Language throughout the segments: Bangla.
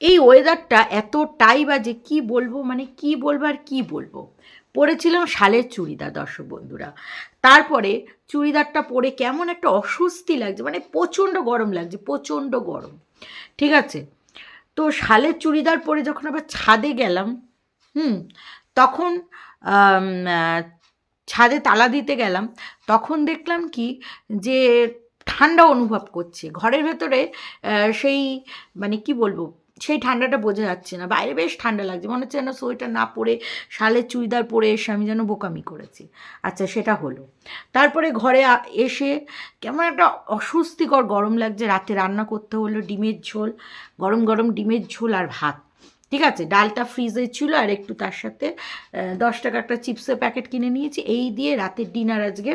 এই ওয়েদারটা এতটাই বাজে কি বলব মানে কি বলব আর কি বলব? পরেছিলাম শালের চুড়িদার, দর্শক বন্ধুরা। তারপরে চুড়িদারটা পরে কেমন একটা অস্বস্তি লাগছে মানে প্রচণ্ড গরম লাগছে, প্রচণ্ড গরম। ঠিক আছে? তো শালের চুড়িদার পরে যখন আবার ছাদে গেলাম, হুম, তখন ছাদে তালা দিতে গেলাম, তখন দেখলাম কি যে ঠান্ডা অনুভব করছে। ঘরের ভেতরে সেই মানে কি বলব সেই ঠান্ডাটা বোঝা যাচ্ছে না। বাইরে বেশ ঠান্ডা লাগছে। মনে হচ্ছে যেন সোয়েটার না পরে, শালের চুড়িদার পরে এসে আমি যেন বোকামি করেছি। আচ্ছা সেটা হলো। তারপরে ঘরে এসে কেমন একটা অস্বস্তিকর গরম লাগছে। রাতে রান্না করতে হলো ডিমের ঝোল। গরম গরম ডিমের ঝোল আর ভাত। ঠিক আছে? ডালটা ফ্রিজে ছিল আর একটু তার সাথে দশ টাকা একটা চিপসের প্যাকেট কিনে নিয়েছি। এই দিয়ে রাতের ডিনার আজকে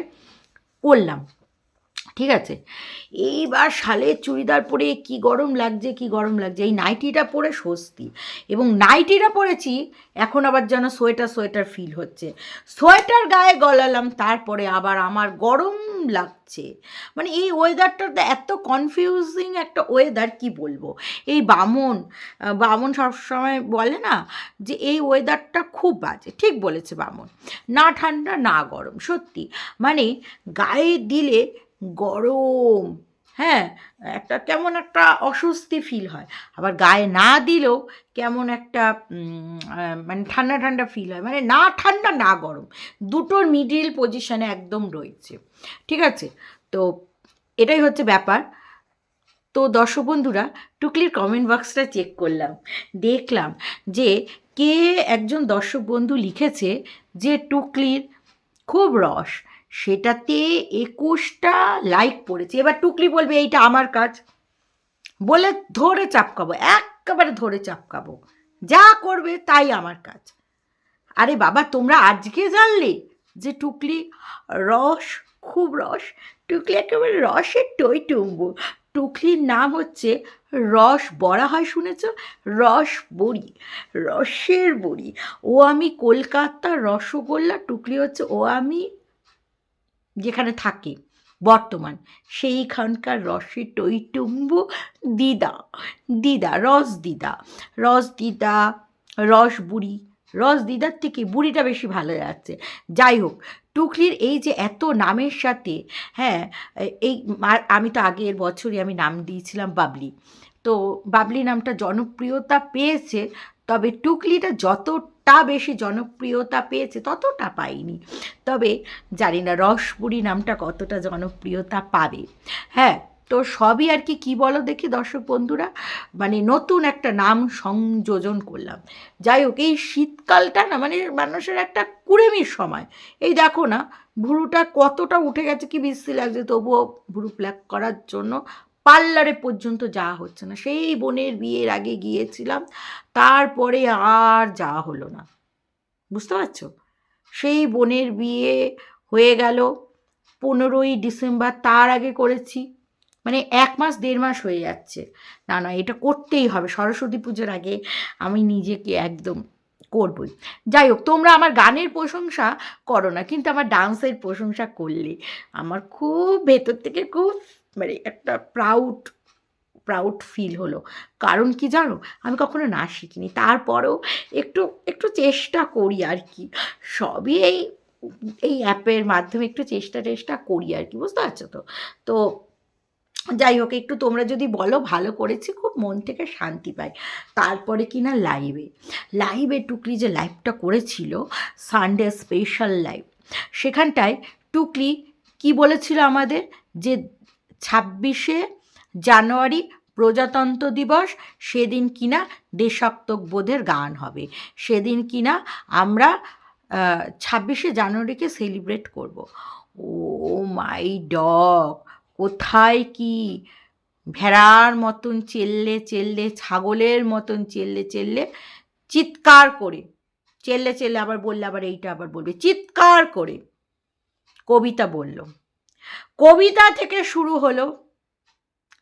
করলাম। ঠিক আছে? এইবার শালের চুড়িদার পরে কি গরম লাগছে, কি গরম লাগছে? এই নাইটিটা পরে স্বস্তি। এবং নাইটিটা পরেছি, এখন আবার যেন সোয়েটার সোয়েটার ফিল হচ্ছে। সোয়েটার গায়ে গলালাম, তারপরে আবার আমার গরম লাগছে। মানে এই ওয়েদারটা তো এত কনফিউজিং একটা ওয়েদার কি বলব? এই বামন বামন সবসময় বলে না যে এই ওয়েদারটা খুব বাজে। ঠিক বলেছে বামন। না ঠান্ডা, না গরম, সত্যি। মানে গায়ে দিলে গরম। হ্যাঁ একটা কেমন একটা অস্বস্তি ফিল হয়। আবার গায়ে না দিলেও কেমন একটা মানে ঠান্ডা ঠান্ডা ফিল হয়। মানে না ঠান্ডা, না গরম। দুটোর মিডিল পজিশনে একদম রয়েছে। ঠিক আছে? তো এটাই হচ্ছে ব্যাপার। তো দর্শক বন্ধুরা, টুকলির কমেন্ট বক্সটা চেক করলাম। দেখলাম যে কে একজন দর্শক বন্ধু লিখেছে যে টুকলির খুব রস। সেটাতে একুশটা লাইক পড়েছে। এবার টুকলি বলবে, এইটা আমার কাজ। বলে ধরে চাপকাবো, একেবারে ধরে চাপকাবো। যা করবে তাই আমার কাজ। আরে বাবা, তোমরা আজকে জানলে যে টুকলি রস, খুব রস, টুকলি একেবারে রসের টই টুম্বু। টুকলির নাম হচ্ছে রস বড়া হয়, শুনেছ? রস বড়ি, রসের বড়ি। ও আমি কলকাতার রসগোল্লা, টুকলি হচ্ছে ও আমি যেখানে থাকে, বর্তমান। সেইখানকার রসে টইটুম্বু দিদা দিদা, রস দিদা। রস দিদা, রস বুড়ি। রস দিদার থেকে বুড়িটা বেশি ভালো যাচ্ছে। যাই হোক, টুকলির এই যে এত নামের সাথে হ্যাঁ এই আমি তো আগের বছরই আমি নাম দিয়েছিলাম বাবলি। তো বাবলি নামটা জনপ্রিয়তা পেয়েছে, তবে টুকলিটা যতটা বেশি জনপ্রিয়তা পেয়েছে ততটা পাইনি। তবে জানি না রসপুরি নামটা কতটা জনপ্রিয়তা পাবে। হ্যাঁ তো সবই আর কি, কী বলো দেখি দর্শক বন্ধুরা? মানে নতুন একটা নাম সংযোজন করলাম। যাই হোক, এই শীতকালটা না মানে মানুষের একটা কুড়েমির সময়। এই দেখো না, ভুরুটা কতটা উঠে গেছে কি বিশ্রী লাগছে, তবুও ভুরু প্ল্যাক করার জন্য পার্লারে পর্যন্ত যাওয়া হচ্ছে না। সেই বোনের বিয়ের আগে গিয়েছিলাম, তারপরে আর যাওয়া হলো না। বুঝতে পারছ? সেই বোনের বিয়ে হয়ে গেল পনেরোই ডিসেম্বর, তার আগে করেছি। মানে এক মাস, দেড় মাস হয়ে যাচ্ছে। না না, এটা করতেই হবে। সরস্বতী পুজোর আগে আমি নিজেকে একদম করবই। যাই হোক, তোমরা আমার গানের প্রশংসা করো না, কিন্তু আমার ডান্সের প্রশংসা করলে। আমার খুব ভেতর থেকে খুব মানে একটা প্রাউড প্রাউড ফিল হলো। কারণ কি জানো? আমি কখনো না শিখিনি। তারপরেও একটু একটু চেষ্টা করি আর কি। সবই এই এই অ্যাপের মাধ্যমে একটু চেষ্টা টেষ্টা করি আর কি। বুঝতে পারছ তো? তো যাই হোক, একটু তোমরা যদি বলো, ভালো করেছি, খুব মন থেকে শান্তি পাই। তারপরে কি না লাইভে লাইভে টুকলি যে লাইভটা করেছিল সানডে স্পেশাল লাইভ সেখানটায় টুকলি কি বলেছিল আমাদের? যে ছাব্বিশে জানুয়ারি প্রজাতন্ত্র দিবস। সেদিন কিনা দেশাত্মক বোধের গান হবে। সেদিন কিনা আমরা ছাব্বিশে জানুয়ারিকে সেলিব্রেট করব। ও মাই ডগ, কোথায় কি? ভেড়ার মতন চেললে চেললে, ছাগলের মতন চেললে চেললে চিৎকার করে। চেললে চেললে আবার বললে আবার এইটা আবার বলবে। চিৎকার করে। কবিতা বলল। কবিতা থেকে শুরু হলো।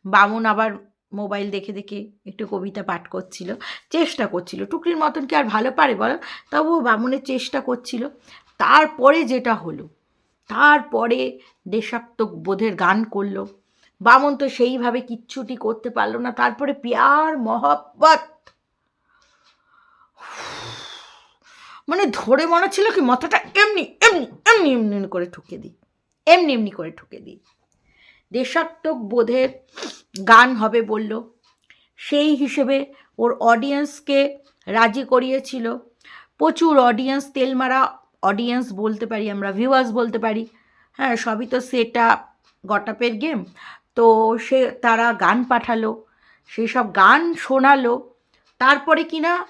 বামুন আবার মোবাইল দেখে দেখে একটু কবিতা পাঠ করছিল, চেষ্টা করছিল। টুকরির মতন কি আর ভালো পারে বলো? তবুও বামুনের চেষ্টা করছিল। তারপরে যেটা হলো, তারপরে দেশাত্মবোধের গান করল। বামন তো সেইভাবে কিচ্ছুটি করতে পারল না। তারপরে প্যার মহব্বত। মানে ধরে মনে ছিল কি মাথাটা এমনি এমনি এমনি এমনি করে ঠুকে দিই। এমনি এমনি করে ঠুকে দিই। দেশাত্মক বোধের গান হবে বলল। সেই হিসেবে ওর অডিয়েন্সকে রাজি করিয়েছিল। প্রচুর অডিয়েন্স তেলমারা অডিয়েন্স বলতে পারি আমরা ভিউয়ার্স বলতে পারি। হ্যাঁ সবই তো সেটা গটাপের গেম তো সে, তারা গান পাঠালো, সেই সব গান শোনালো। তারপরে কিনা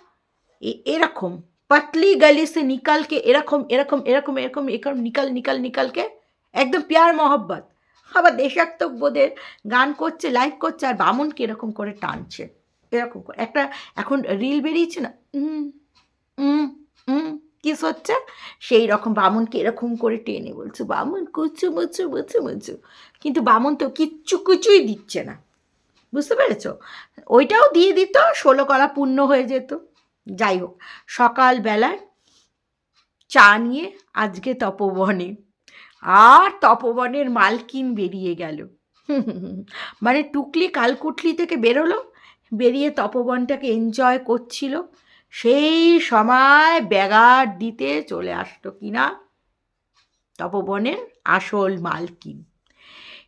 এ- এরকম, পাতলি গলি সে নিকালকে এরকম এরকম এরকম এরকম এরকম নিকাল নিকাল, নিকালকে একদম প্যার মহব্বত। আবার দেশাত্মক বোধের গান করছে লাইভ করছে, আর বামনকে এরকম করে টানছে। এরকম করে। একটা এখন রিল বেরিয়েছে না? কিস হচ্ছে? সেই রকম বামনকে এরকম করে টেনে বলছে, বামন, কুচু, মুচু মুচু মুচু। কিন্তু বামন তো কিচ্ছু কুচুই দিচ্ছে না। বুঝতে পেরেছ? ওইটাও দিয়ে দিত, ষোলো কলা পূর্ণ হয়ে যেত। যাই হোক, সকালবেলায় চা নিয়ে আজকে তপবনে। আর তপবনের মালকিন বেরিয়ে গেল। মানে টুকলি কালকুটলি থেকে বেরোলো, বেরিয়ে তপবনটাকে এনজয় করছিল, সেই সময় ব্যাগার দিতে চলে আসতো কিনা? তপবনের আসল মালকিন।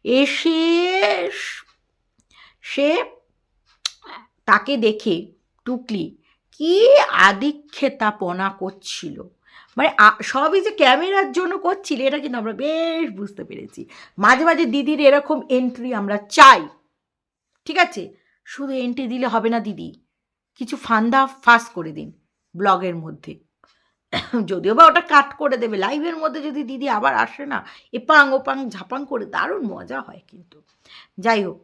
এসে সে তাকে দেখে টুকলি কি আদিক্ষেতাপনা করছিল? মানে সবই যে ক্যামেরার জন্য করছিল, এটা কিন্তু আমরা বেশ বুঝতে পেরেছি। মাঝে মাঝে দিদির এরকম এন্ট্রি আমরা চাই। ঠিক আছে? শুধু এন্ট্রি দিলে হবে না দিদি। কিছু ফান্দা ফাঁস করে দিন ব্লগের মধ্যে। যদিও বা ওটা কাট করে দেবে। লাইভের মধ্যে যদি দিদি আবার আসে না, এপাং ওপাং ঝাপাং করে, দারুণ মজা হয় কিন্তু। যাই হোক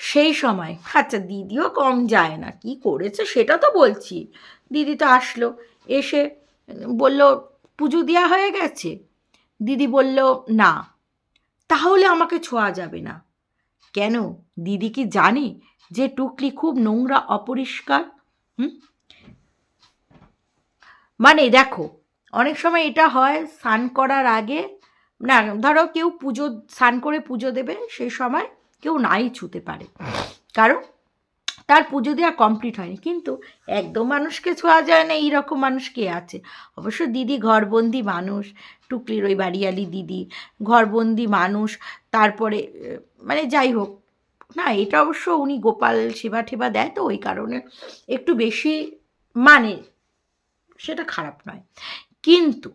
সেই সময়। আচ্ছা দিদিও কম যায় না, কি করেছে সেটা তো বলছি। দিদি তো আসলো, এসে বলল, পুজো দেওয়া হয়ে গেছে? দিদি বলল, না, তাহলে আমাকে ছোঁয়া যাবে না। কেন? দিদি কি জানে যে টুকলি খুব নোংরা, অপরিষ্কার? হুম? মানে দেখো, অনেক সময় এটা হয় স্নান করার আগে, না, ধরো কেউ পুজো, স্নান করে পুজো দেবে সেই সময় কেউ নাই ছুতে পারে। কারণ তার পুজো দেওয়া কমপ্লিট হয়নি। কিন্তু একদম মানুষকে ছোঁয়া যায় না, এইরকম মানুষ কে আছে? অবশ্য দিদি ঘরবন্দি মানুষ, টুকলির ওই বাড়িয়ালি দিদি, ঘরবন্দি মানুষ, তারপরে মানে যাই হোক, না, এটা অবশ্য উনি গোপাল সেবা ঠেবা দেয় তো, ওই কারণে একটু বেশি মানে সেটা খারাপ নয়। কিন্তু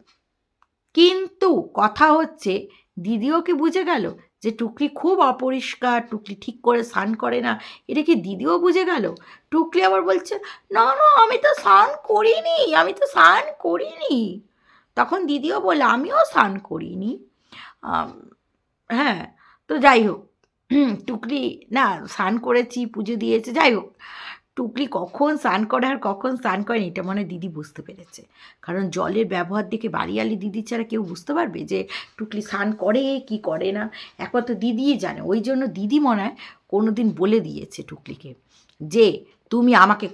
কিন্তু কথা হচ্ছে, দিদিও কি বুঝে গেল? যে টুকলি খুব অপরিষ্কার, টুকলি ঠিক করে স্নান করে না, এটা কি দিদিও বুঝে গেল? টুকলি আবার বলছে, না না, আমি তো স্নান করিনি, আমি তো স্নান করিনি। তখন দিদিও বলে আমিও স্নান করিনি। হ্যাঁ তো যাই হোক, টুকলি, না, স্নান করেছি, পুজো দিয়েছে, যাই হোক। টুকলি কখন স্নান করে আর কখন স্নান করে এটা মনে দিদি বুঝতে পেরেছে। কারণ জলের ব্যবহার দেখে বাড়িয়ালি দিদি ছাড়া কেউ বুঝতে পারবে যে টুকলি স্নান করে কি করে না? একমাত্র দিদিই জানে, ওই জন্য দিদি মনে হয় কোনো দিন বলে দিয়েছে টুকলিকে যে, তুমি আমাকে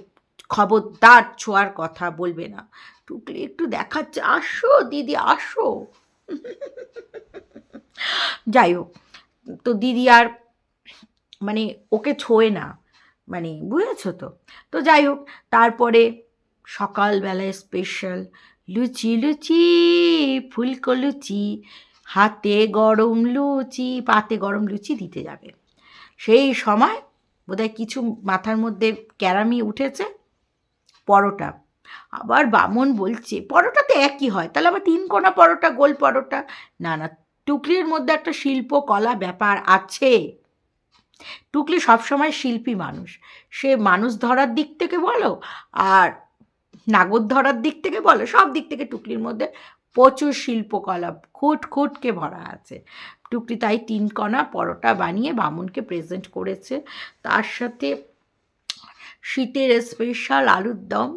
খবরদার ছোঁয়ার কথা বলবে না। টুকলি একটু দেখাচ্ছে, আসো দিদি, আসো। যাই হোক, তো দিদি আর মানে ওকে ছোঁয় না। মানে বুঝেছ তো? তো যাই হোক, তারপরে সকালবেলায় স্পেশাল লুচি লুচি, ফুলকো লুচি, হাতে গরম লুচি, পাতে গরম লুচি দিতে যাবে। সেই সময় বোধহয় কিছু মাথার মধ্যে ক্যারামি উঠেছে, পরোটা। আবার বামন বলছে, পরোটা তো একই হয়, তাহলে আবার তিন কোনা পরোটা, গোল পরোটা? না না টুকলির মধ্যে একটা শিল্পকলা ব্যাপার আছে। টুকলি সবসময় শিল্পী মানুষ। সে মানুষ ধরার দিক থেকে বলো আর নাগর ধরার দিক থেকে বলো, সব দিক থেকে টুকলির মধ্যে প্রচুর শিল্পকলা খুট খুটকে ভরা আছে। টুকলি তাই তিন কণা, পরোটা বানিয়ে বামুনকে প্রেজেন্ট করেছে। তার সাথে শীতের স্পেশাল আলুর দম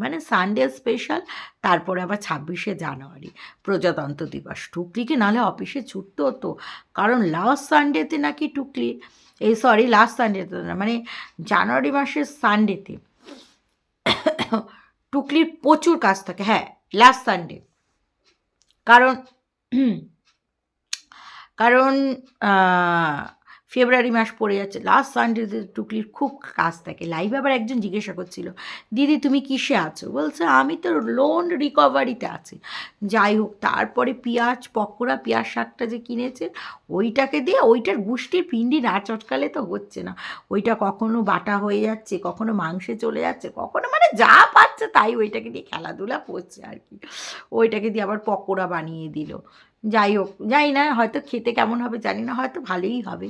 মানে সানডে স্পেশাল তারপরে আবার ছাব্বিশে জানুয়ারি। প্রজাতন্ত্র দিবস। টুকলিকে নাহলে অফিসে ছুটতে হতো? কারণ লাস্ট সানডেতে নাকি টুকলি? এই সরি লাস্ট সানডেতে না মানে জানুয়ারি মাসের সানডেতে টুকলির প্রচুর কাজ থাকে। হ্যাঁ লাস্ট সানডে কারণ কারণ ফেব্রুয়ারি মাস পড়ে যাচ্ছে। লাস্ট সানডেতে টুকলির খুব কাজ থাকে। লাইভে আবার একজন জিজ্ঞাসা করছিল, দিদি, তুমি কিসে আছো? বলছে, আমি তো লোন রিকভারিতে আছি। যাই হোক, তারপরে পেঁয়াজ, পকোড়া, পেঁয়াজ শাকটা যে কিনেছে, ওইটাকে দিয়ে ওইটার গুষ্টির পিন্ডি না চটকালে তো হচ্ছে না। ওইটা কখনো বাটা হয়ে যাচ্ছে, কখনো মাংসে চলে যাচ্ছে, কখনো মানে যা পাচ্ছে তাই ওইটাকে দিয়ে খেলাধুলা করছে আর কি। ওইটাকে দিয়ে আবার পকোড়া বানিয়ে দিল। যাই হোক, জানি না, হয়তো খেতে কেমন হবে জানি না, হয়তো ভালোই হবে।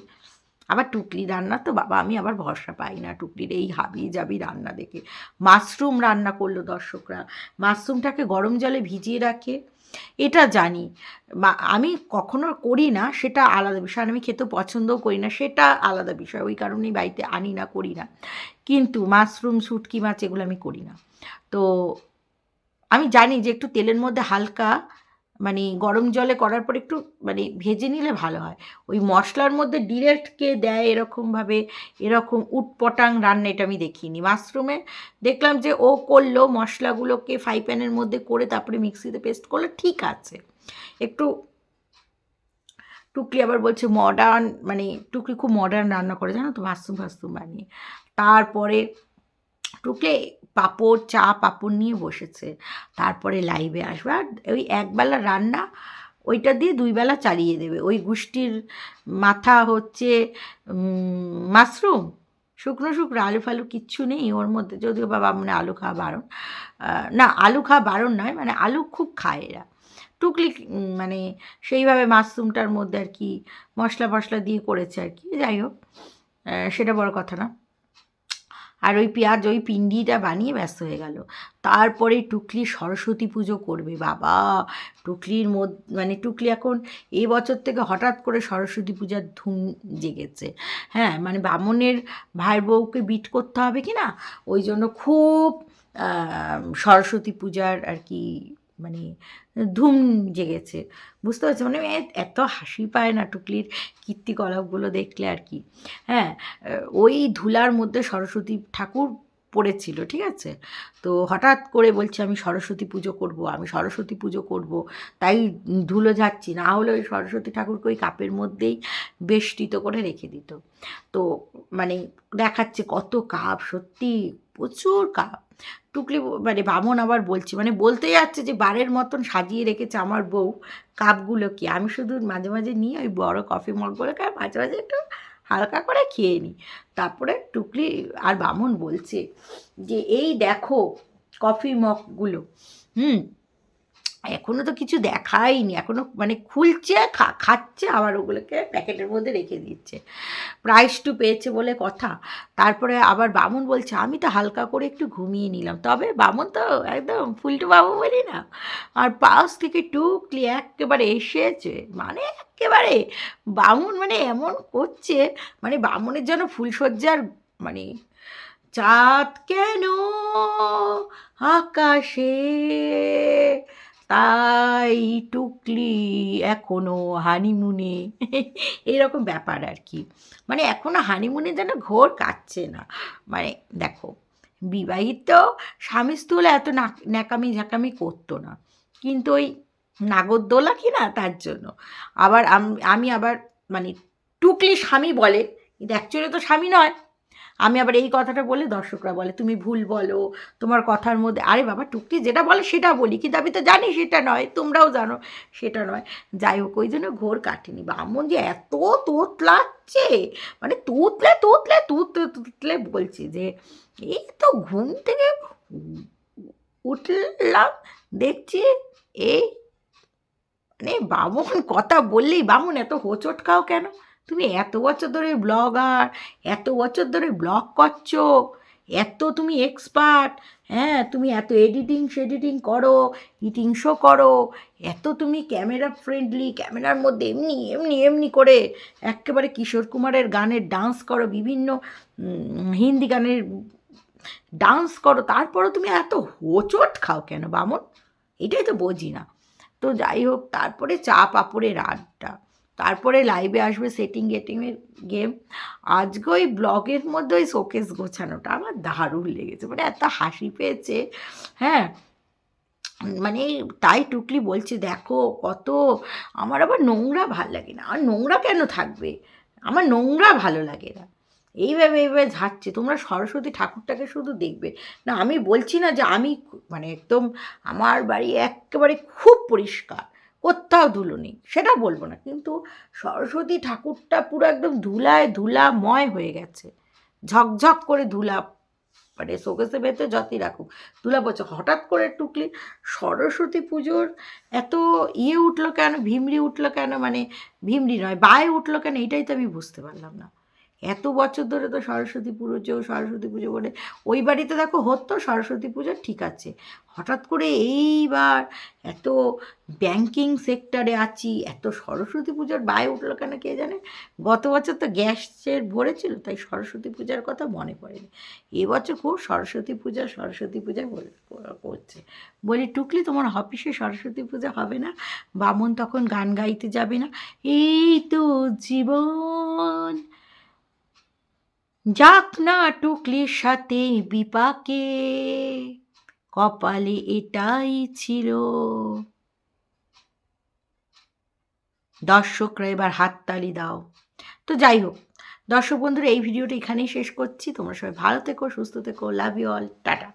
আবার টুকলি রান্না তো বাবা, আমি আবার ভরসা পাই না। টুকলির এই হাবি যাবি রান্না দেখে। মাশরুম রান্না করল দর্শকরা। মাশরুমটাকে গরম জলে ভিজিয়ে রাখে। এটা জানি। আমি কখনো করি না, সেটা আলাদা বিষয়। আমি খেতে পছন্দও করি না, সেটা আলাদা বিষয়। ওই কারণেই বাড়িতে আনি না, করি না। কিন্তু মাশরুম, শুটকি মাছ এগুলো আমি করি না। তো, আমি জানি যে একটু তেলের মধ্যে হালকা মানে গরম জলে করার পর একটু মানে ভেজে নিলে ভালো হয়। ওই মশলার মধ্যে ডিরেক্ট কে দেয় এরকমভাবে এরকম উটপটাং রান্না এটা আমি দেখিনি। মাশরুমে দেখলাম যে ও করল, মশলাগুলোকে ফ্রাই প্যানের মধ্যে করে তারপরে মিক্সিতে পেস্ট করল, ঠিক আছে। একটু টুকলি আবার বলছে মডার্ন মানে টুকলি খুব মডার্ন রান্না করে, জানো তো? মাশরুম ফাশরুম বানিয়ে। তারপরে টুকলে পাঁপড়, চা, পাঁপড় নিয়ে বসেছে। তারপরে লাইভে আসবে। আর ওই একবেলা রান্না ওইটা দিয়ে দুই বেলা চালিয়ে দেবে। ওই গুষ্টির মাথা হচ্ছে মাশরুম। শুকনো শুকনো, আলু ফালু কিচ্ছু নেই ওর মধ্যে। যদিও বাবা মানে আলু খাওয়া বারণ। না, আলু খাওয়া বারণ নয় মানে আলু খুব খায় এরা। টুকলি মানে সেইভাবে মাশরুমটার মধ্যে আর কি মশলা ফসলা দিয়ে করেছে আর কি। যাই হোক সেটা বড় কথা না। আর ওই পেঁয়াজ, ওই পিন্ডিটা বানিয়ে ব্যস্ত হয়ে গেল। তারপরে টুকলি সরস্বতী পুজো করবে, বাবা। টুকলির মধ্যে মানে টুকলি এখন এই বছর থেকে হঠাৎ করে সরস্বতী পূজার ধুম জেগেছে। হ্যাঁ মানে বামনের ভাই বউকে বিট করতে হবে কি না? ওই জন্য খুব সরস্বতী পূজার আর কি মানে ধুম জেগেছে। বুঝতে পারছি মানে এত হাসি পায় না টুকলির কীর্তিকলাপগুলো দেখলে আর কি। হ্যাঁ ওই ধুলার মধ্যে সরস্বতী ঠাকুর পড়েছিল, ঠিক আছে? তো হঠাৎ করে বলছে, আমি সরস্বতী পুজো করব, আমি সরস্বতী পুজো করব। তাই ধুলো যাচ্ছি না হলে ওই সরস্বতী ঠাকুরকে ওই কাপের মধ্যেই বেষ্টিত করে রেখে দিত। তো মানে দেখাচ্ছে কত কাপ, সত্যি প্রচুর কাপ। টুকলি মানে বামন আবার বলছি মানে বলতে যাচ্ছে যে বারের মতন সাজিয়ে রেখেছে আমার বউ কাপগুলোকে। আমি শুধু মাঝে মাঝে নিয়ে ওই বড় কফি মগগুলোকে মাঝে মাঝে একটু হালকা করে খেয়ে নিই তারপরে টুকলি আর বামন বলছে যে, এই দেখো কফি মগগুলো, হুম এখনও তো কিছু দেখাইনি এখনও মানে খুলছে খাচ্ছে, আবার ওগুলোকে প্যাকেটের মধ্যে রেখে দিচ্ছে। প্রাইস টু পেয়েছে বলে কথা। তারপরে আবার বামন বলছে, আমি তো হালকা করে একটু ঘুমিয়ে নিলাম। তবে বামন তো একদম ফুলটু বাবু বলি না। আর পাশ থেকে টুকলি একেবারে এসেছে মানে একেবারে বামুন মানে এমন করছে মানে বামুনের যেন ফুলসজ্জার মানে চাঁদ কেন আকাশে? তাই টুকলি এখনও হানিমুনে। এরকম ব্যাপার আর কি। মানে এখনও হানিমুনে যেন ঘোর কাটছে না। মানে দেখো, বিবাহিত স্বামী স্থলে এত ন্যাকামি ঝাঁকামি করতো না। কিন্তু ওই নাগরদোলা কি না তার জন্য। আবার আমি আবার মানে টুকলি স্বামী বলে, কিন্তু অ্যাকচুয়ালি তো স্বামী নয়। আমি আবার এই কথাটা বলে দর্শকরা বলে, তুমি ভুল বলো, তোমার কথার মধ্যে আরে বাবা, টুকটি যেটা বলে সেটা বলি, কিন্তু আমি তো জানি সেটা নয়, তোমরাও জানো সেটা নয়। যাই হোক, ওই জন্য ঘোর কাটেনি। বামন যে এত তোতলাচ্ছে মানে তুতলে তুতলে তুতলে তুতলে বলছে যে, এই তো ঘুম থেকে উঠলাম, দেখছি এই মানে বামন কথা বললেই বামন এত হোঁচট খাও কেন? তুমি এত বছর ধরে ব্লগার, এত বছর ধরে ব্লগ করছ, এত তুমি এক্সপার্ট হ্যাঁ তুমি এত এডিটিং সেডিটিং করো ইটিং শো করো, এত তুমি ক্যামেরা ফ্রেন্ডলি ক্যামেরার মধ্যে এমনি এমনি এমনি করে একেবারে কিশোর কুমারের গানের ডান্স করো, বিভিন্ন হিন্দি গানের ডান্স করো, তারপরও তুমি এত হোচট খাও কেন বামন? এটাই তো বুঝি না তো যাই হোক, তারপরে চা পাপড়ের আড্ডা। তারপরে লাইভে আসবে সেটিং গেটিংয়ের গেম আজকে ওই ব্লগের মধ্যে ওই শোকেস গোছানোটা আমার দারুণ লেগেছে। মানে এত হাসি পেয়েছে। হ্যাঁ মানে তাই টুকলি বলছে, দেখো কত, আমার আবার নোংরা ভালো লাগে না। আর নোংরা কেন থাকবে? আমার নোংরা ভালো লাগে না। এইভাবে এইভাবে ঝাড়ছে। তোমরা সরস্বতী ঠাকুরটাকে শুধু দেখবে। না, আমি বলছি না যে আমি মানে একদম, আমার বাড়ি একেবারে খুব পরিষ্কার। কোথাও ধুলো নেই সেটা বলব না। কিন্তু সরস্বতী ঠাকুরটা পুরো একদম ধুলায় ধুলাময় হয়ে গেছে। ঝকঝক করে ধুলা মানে শোকেসে ভেতরে যতই রাখুক, ধুলা পড়ছে। হঠাৎ করে টুকলি সরস্বতী পুজোর এত ইয়ে উঠল কেন, ভিমরি উঠল কেন? মানে ভিমরি নয়, বায়ে উঠল কেন? এটাই তো আমি বুঝতে পারলাম না। এত বছর ধরে তো সরস্বতী পুজো সরস্বতী পুজো বলে, ওই বাড়িতে দেখো হতো সরস্বতী পুজো, ঠিক আছে। হঠাৎ করে এইবার এত ব্যাংকিং সেক্টরে আছি, এত সরস্বতী পুজোর বায়ে উঠল কেন কে জানে? গত বছর তো গ্যাসের ভরেছিল তাই সরস্বতী পূজার কথা মনে পড়েনি। এবছর খুব সরস্বতী পূজা সরস্বতী পূজা করছে। বলি, টুকলি তোমার অফিসে সরস্বতী পূজা হবে না? বামন তখন গান গাইতে যাবে না? এই তো জীবন। যাক না টুকলির সাথে বিপাকে, কপালে এটাই ছিল। দর্শকরা এবার হাততালি দাও। তো যাই হোক, দর্শক বন্ধুরা, এই ভিডিওটা এখানেই শেষ করছি। তোমরা সবাই ভালো থেকো, সুস্থ থেকো লাভ ইউ অল টাটা।